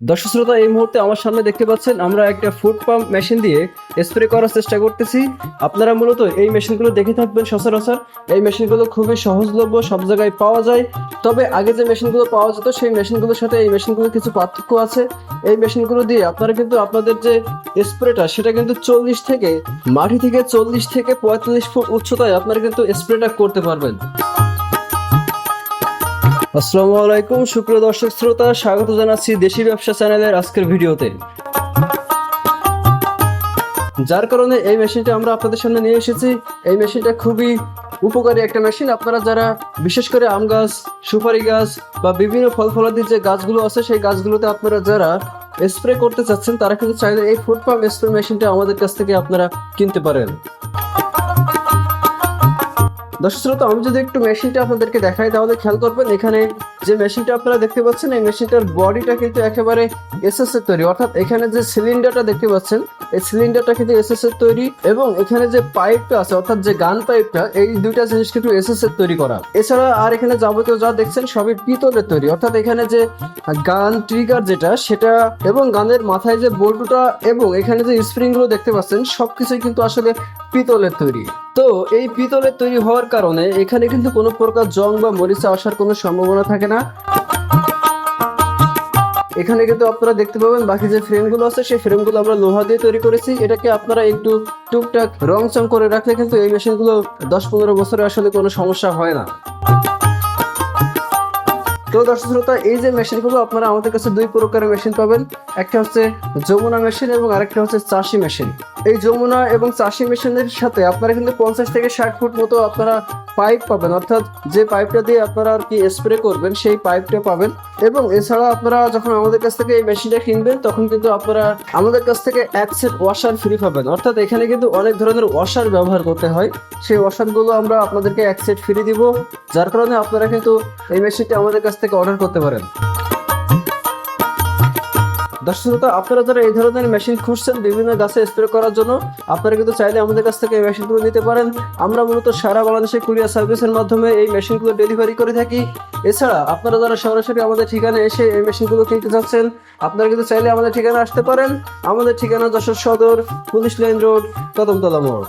দর্শক শ্রোতা, এই মুহূর্তে আমার সামনে দেখতে পাচ্ছেন আমরা একটা ফুড পাম্প মেশিন দিয়ে স্প্রে করার চেষ্টা করতেছি। আপনারা মূলত এই মেশিনগুলো দেখে থাকবেন সচরাচর। এই মেশিনগুলো খুবই সহজলভ্য, সব জায়গায় পাওয়া যায়। তবে আগে যে মেশিনগুলো পাওয়া যেত, সেই মেশিনগুলোর সাথে এই মেশিনগুলোর কিছু পার্থক্য আছে। এই মেশিনগুলো দিয়ে আপনারা কিন্তু আপনাদের যে স্প্রেটা, সেটা কিন্তু চল্লিশ থেকে, মাটি থেকে চল্লিশ থেকে পঁয়তাল্লিশ ফুট উচ্চতায় আপনারা কিন্তু স্প্রেটা করতে পারবেন। আসসালামু আলাইকুম, সুপ্রিয় দর্শক শ্রোতা, স্বাগত জানাচ্ছি দেশি ব্যবসা চ্যানেলের আজকের ভিডিওতে। যার কারণে এই মেশিনটা আমরা আপনাদের সামনে নিয়ে এসেছি। এই মেশিনটা খুবই উপকারী একটা মেশিন। আপনারা যারা বিশেষ করে আম গাছ, সুপারি গাছ বা বিভিন্ন ফল ফলাদির যে গাছগুলো আছে, সেই গাছগুলোতে আপনারা যারা স্প্রে করতে চাচ্ছেন, তারা কিন্তু চাইলে এই ফুড পাম্প স্প্রে মেশিনটা আমাদের কাছ থেকে আপনারা কিনতে পারেন। দর্শক শ্রোতা, আমি যদি একটু মেশিনটা আপনাদেরকে দেখাই, তাহলে খেয়াল করবেন এখানে যে মেশিনটা আপনারা দেখতে পাচ্ছেন, এই মেশিনটার বডিটা কিন্তু একেবারে এসএস এর তৈরি। অর্থাৎ এখানে যে সিলিন্ডারটা দেখতে পাচ্ছেন এই সিলিন্ডারটা কিন্তু এসএস এর তৈরি এবং এখানে যে পাইপটা আছে, অর্থাৎ যে গান পাইপটা এই দুইটা জিনিস কিন্তু এসএস এর তৈরি করা। এছাড়া আর এখানে যাবতীয় যা দেখছেন, সবই পিতলের তৈরি। অর্থাৎ এখানে যে গান ট্রিগার যেটা, সেটা এবং গানের মাথায় যে বল্টুটা এবং এখানে যে স্প্রিংগুলো দেখতে পাচ্ছেন, সবকিছুই কিন্তু আসলে পিতলের তৈরি। তো এই পিতলের তৈরি হওয়ার কারণে এখানে কিন্তু কোনো প্রকার জং বা মরিচা আসার কোনো সম্ভাবনা থাকে না। এখানে কিন্তু আপনারা দেখতে পাবেন বাকি যে ফ্রেমগুলো আছে, সেই ফ্রেমগুলো আমরা লোহা দিয়ে তৈরি করেছি। এটাকে আপনারা একটু টুকটাক রং চং করে রাখলে কিন্তু এই মেশিনগুলো দশ পনেরো বছরে আসলে কোনো সমস্যা হয় না। তো দর্শক শ্রোতা, এই যে মেশিনগুলো, আপনারা আমাদের কাছে দুই প্রকারের মেশিন পাবেন। একটা হচ্ছে যমুনা মেশিন এবং আরেকটা হচ্ছে চাষি মেশিন। এই যমুনা এবং চাষি মেশিনের সাথে আপনারা কিন্তু পঞ্চাশ থেকে ষাট ফুট মতো আপনারা পাইপ পাবেন। অর্থাৎ যে পাইপটা দিয়ে আপনারা আর কি স্প্রে করবেন, সেই পাইপটা পাবেন। এবং এছাড়া আপনারা যখন আমাদের কাছ থেকে এই মেশিনটা কিনবেন, তখন কিন্তু আপনারা আমাদের কাছ থেকে এক সেট ওয়াশার ফ্রি পাবেন। অর্থাৎ এখানে কিন্তু অনেক ধরনের ওয়াশার ব্যবহার করতে হয়। সেই ওয়াশারগুলো আমরা আপনাদেরকে এক সেট ফ্রি দিব। যার কারণে আপনারা কিন্তু এই মেশিনটা আমাদের কাছ থেকে অর্ডার করতে পারেন। দর্শক শ্রোতা, আপনারা যারা এই ধরনের মেশিন খুঁজছেন বিভিন্ন গাছে স্প্রে করার জন্য আপনারা কিন্তু চাইলে আমাদের কাছ থেকে এই মেশিনগুলো নিতে পারেন। আমরা মূলত সারা বাংলাদেশে কুরিয়ার সার্ভিসের মাধ্যমে এই মেশিনগুলো ডেলিভারি করে থাকি। এছাড়া আপনারা যারা সরাসরি আমাদের ঠিকানা এসে এই মেশিনগুলো কিনতে চাচ্ছেন আপনারা কিন্তু চাইলে আমাদের ঠিকানা আসতে পারেন। আমাদের ঠিকানা যশোর সদর পুলিশ লাইন রোড কদমতলা মোড়।